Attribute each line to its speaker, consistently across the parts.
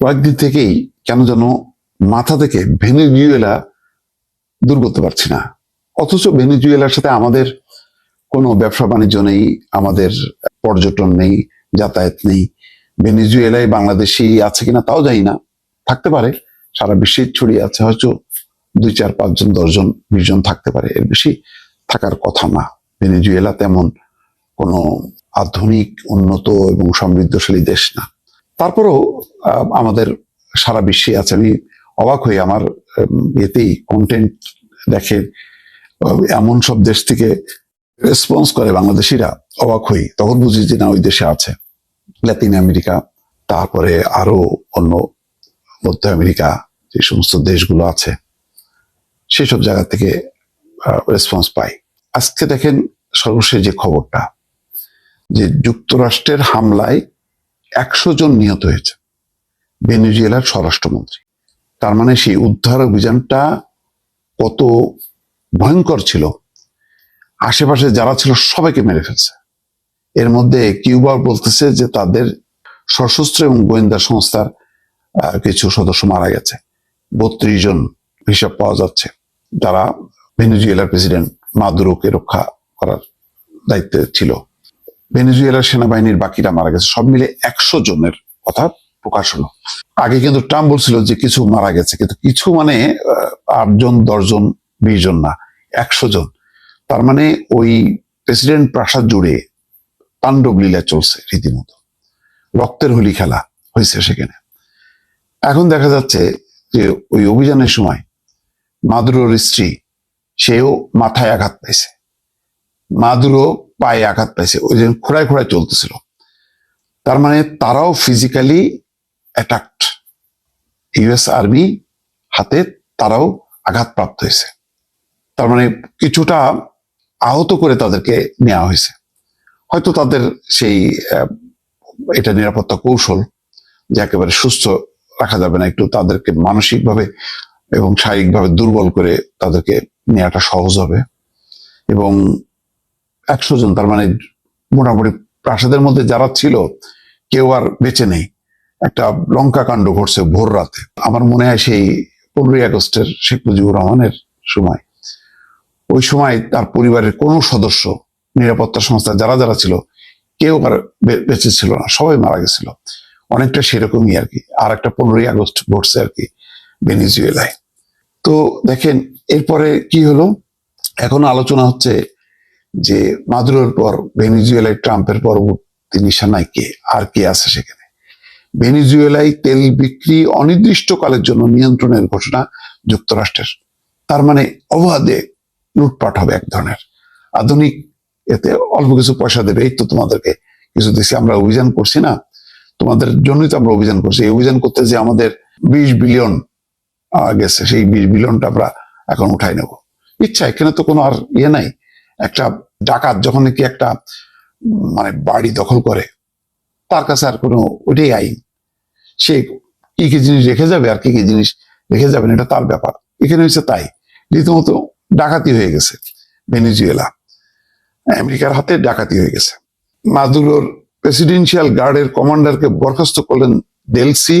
Speaker 1: কয়েকদিন থেকেই কেন যেন মাথা থেকে ভেনেজুয়েলা দূর করতে পারছি না। অথচ ভেনেজুয়েলার সাথে আমাদের কোনো ব্যবসা বাণিজ্য নেই, আমাদের পর্যটন নেই, যাতায়াত নেই। ভেনেজুয়েলায় বাংলাদেশি আছে কিনা তাও জানি না। থাকতে পারে, সারা বিশ্বে ছড়িয়ে আছে, হয়তো দুই চার পাঁচজন, দশজন বিশ জন থাকতে পারে, এর বেশি থাকার কথা না। ভেনেজুয়েলা তেমন কোনো আধুনিক, উন্নত এবং সমৃদ্ধশালী দেশ না। তারপরেও আমাদের সারা বিশ্বে আছে। আমি অবাক হই আমার এতেই কন্টেন্ট দেখে এমন সব দেশ থেকে রেসপন্স করে বাংলাদেশিরা, অবাক হই। তখন বুঝি যে না, ওই দেশে আছে। লাতিন আমেরিকা তারপরে আরও অন্য মধ্য আমেরিকা যে সমস্ত দেশগুলো আছে, সেসব জায়গা থেকে রেসপন্স পাই। আজকে দেখেন সর্বশেষ যে খবরটা, যে যুক্তরাষ্ট্রের হামলায় একশো জন নিহত হয়েছে। ভেনেজুয়েলার স্বরাষ্ট্রমন্ত্রী। তার মানে সেই উদ্ধার অভিযানটা কত ভয়ঙ্কর ছিল। আশেপাশে যারা ছিল সবাইকে মেরে ফেলছে। এর মধ্যে কিউবা বলতেছে যে তাদের সশস্ত্র এবং গোয়েন্দা সংস্থার কিছু সদস্য মারা গেছে। বত্রিশ জন হিসাব পাওয়া যাচ্ছে। যারা ভেনেজুয়েলার প্রেসিডেন্ট মাদুরোকে রক্ষা করার দায়িত্বে ছিল। ভেনেজুয়েলার সেনাবাহিনীর বাকিরা মারা গেছে। সব মিলে একশো জনের কথা প্রকাশ হলো। আগে কিন্তু ট্রাম্প বলছিল যে কিছু মারা গেছে, কিন্তু কিছু মানে আটজন, দশজন বিশ জন না, একশো জন। তার মানে ওই প্রেসিডেন্ট প্রাসাদ জুড়ে তাণ্ডব লীলা চলছে রীতিমতো। রক্তের হোলি খেলা হয়েছে সেখানে। এখন দেখা যাচ্ছে যে ওই অভিযানের সময় মাদুরোর স্ত্রী, সেও মাথায় আঘাত পাইছে মাদুরো পায়ে আঘাত পাইছে, ওই জন্য খোড়ায় খোড়ায় চলতেছিল। তার মানে তারাও ফিজিক্যালি অ্যাটাকড ইউএস আর্মি হাতে তারাও আঘাতপ্রাপ্ত হয়েছে। তার মানে কিছুটা আহত করে তাদেরকে নেওয়া হয়েছে। হয়তো তাদের সেই এটা নিরাপত্তা কৌশল যে একেবারে সুস্থ রাখা যাবে না, একটু তাদেরকে মানসিকভাবে এবং শারীরিকভাবে দুর্বল করে তাদেরকে নেওয়াটা সহজ হবে। এবং একশো জন, তার মানে মোটামুটি প্রাসাদের মধ্যে যারা ছিল, কেউ আর বেঁচে নেই। একটা লঙ্কা কাণ্ড ঘটছে ভোর রাতে। আমার মনে হয় সেই পনেরোই আগস্টের শেখ মুজিবুর রহমানের সময়। ওই সময় তার পরিবারের কোনো সদস্য, নিরাপত্তা সংস্থা যারা যারা ছিল, কেউ আর বেঁচে ছিল না, সবাই মারা গেছিল। অনেকটা সেরকমই আর কি। আর একটা পনেরোই আগস্ট ঘটছে আর কি ভেনিজুয়েলায়। তো দেখেন, এরপরে কি হলো? এখন আলোচনা হচ্ছে যে মাদুরোর পর, ভেনিজুয়েলায় ট্রাম্পের পরবর্তী নিশানায় কে? আর কে আছে সেখানে? ভেনিজুয়েলায় তেল বিক্রি অনির্দিষ্টকালের জন্য নিয়ন্ত্রণের ঘোষণা যুক্তরাষ্ট্রের। তার মানে অবাধে লুটপাট হবে এক ধরনের। আধুনিক, এতে অল্প কিছু পয়সা দেবে, এই তো তোমাদেরকে কিছু দিচ্ছি আমরা অভিযান করছি না? তোমাদের জন্যই তো আমরা অভিযান করছি। এই অভিযান করতে যে আমাদের বিশ বিলিয়ন গেছে, সেই বিশ বিলিয়নটা আমরা এখন উঠাই নেব। ইচ্ছা, এখানে তো কোনো আর ইয়ে নাই। একটা ডাকাত যখন নাকি একটা মানে বাড়ি দখল করে, তার কাছে আর কোনো ওইটাই আইন। সে কি কি জিনিস রেখে যাবে আর কি কি জিনিস রেখে যাবে না, এটা তার ব্যাপার। এখানে হচ্ছে তাই। রীতিমতো ডাকাতি হয়ে গেছে ভেনিজুয়েলা। আমেরিকার হাতে ডাকাতি হয়ে গেছে। মাদুরোর প্রেসিডেন্সিয়াল গার্ডের কমান্ডারকে বরখাস্ত করলেন ডেলসি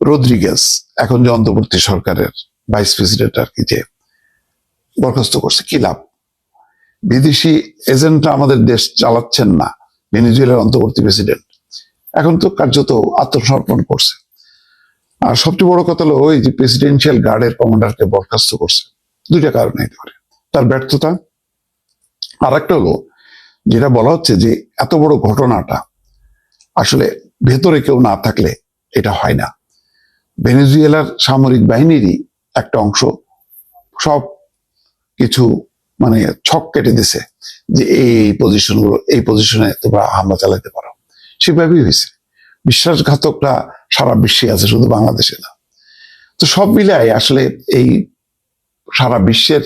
Speaker 1: রদ্রিগেজ, এখন যে অন্তর্বর্তী সরকারের ভাইস প্রেসিডেন্ট আর কি যে বরখাস্ত করছে, কি লাভ? বিদেশি এজেন্টরা আমাদের দেশ চালাচ্ছেন না। ভেনিজুয়েলার অন্তর্বর্তী প্রেসিডেন্ট। এখন তো কার্যত আত্মসমর্পণ করছে। আর সবচেয়ে বড় কথা হলো ওই যে প্রেসিডেন্সিয়াল গার্ডের কমান্ডারকে বরখাস্ত করছে। দুইটা কারণ হতে পারে। তার ব্যর্থতা। আর একটা হলো, যেটা বলা হচ্ছে যে এত বড় ঘটনাটা আসলে ভেতরে কেউ না থাকলে এটা হয় না। ভেনেজুয়েলার সামরিক বাহিনীরই একটা অংশ। সব কিছু মানে ছক কেটে দিছে যে এই পজিশনগুলো, এই পজিশনে তোমরা হামলা চালাতে পারো। সেভাবেই হয়েছে। বিশ্বাসঘাতকরা সারা বিশ্বে আছে, শুধু বাংলাদেশে না। তো সব মিলাই আসলে এই সারা বিশ্বের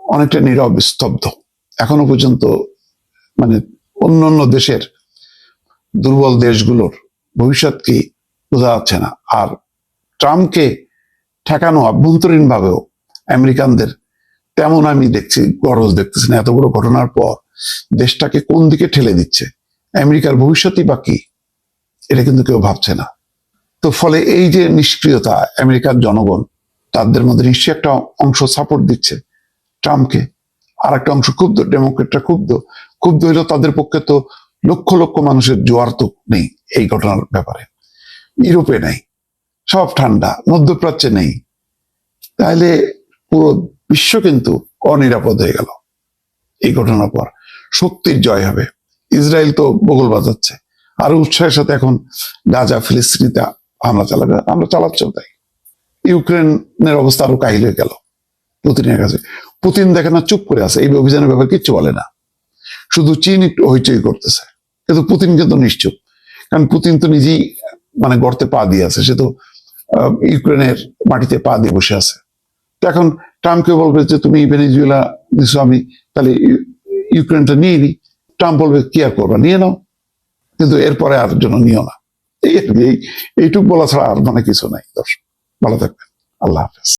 Speaker 1: অনেকটা নীরব, স্তব্ধ। এখনও পর্যন্ত মানে অন্য অন্য দেশের দুর্বল দেশগুলোর ভবিষ্যৎ কি বোঝা যাচ্ছে না। আর ট্রাম্পকে ঠেকানো অভ্যন্তরীণ ভাবেও আমেরিকানদের তেমন আমি দেখছি, গরজ দেখতেছি না। এত বড় ঘটনার পর দেশটাকে কোন দিকে ঠেলে দিচ্ছে? আমেরিকার ভবিষ্যৎই বা কি? এটা কিন্তু কেউ ভাবছে না। তো ফলে এই যে নিষ্ক্রিয়তা আমেরিকার জনগণ, তাদের মধ্যে নিশ্চয়ই একটা অংশ সাপোর্ট দিচ্ছে ট্রাম্পকে। আর একটা অংশ ক্ষুব্ধ, ডেমোক্রেটরা ক্ষুব্ধ। ক্ষুব্ধ হইলেও তাদের পক্ষে তো লক্ষ লক্ষ মানুষের জোয়ার তো নেই এই ঘটনার ব্যাপারে। ইউরোপে নেই, সব ঠান্ডা, মধ্যপ্রাচ্যে নেই। তাহলে পুরো বিশ্ব কিন্তু অনিরাপদ হয়ে গেল। এই ঘটনার পর শক্তির জয় হবে। ইসরায়েল তো বগল বাজাচ্ছে। আরও উৎসাহের সাথে এখন গাজা ফিলিস্তিনিতে হামলা চালাবে। আমরা চালাচ্ছেও তাই। ইউক্রেনের অবস্থা আরও কাহিল হয়ে গেল পুতিনের কাছে। পুতিন দেখে না, চুপ করে আছে। এই অভিযানের ব্যাপারে কিচ্ছু বলে না। শুধু চীন একটু হইচই করতেছে। কিন্তু পুতিন কিন্তু নিশ্চুপ। কারণ পুতিন তো নিজেই মানে গর্তে পা দিয়ে আছে। সে তো ইউক্রেনের মাটিতে পা দিয়ে বসে আছে। এখন ট্রাম্পকে বলবে যে, তুমি ভেনিজুয়েলা দিছো, আমি তাহলে ইউ- ইউক্রেনটা নিয়ে নি। ট্রাম্প বলবে, কি আর করবা? নিয়ে নাও। কিন্তু এরপরে আর জন্য নিও না। এই, এইটুক বলা ছাড়া আর মানে কিছু নাই। দর্শক, ভালো থাকবেন। আল্লাহ হাফেজ।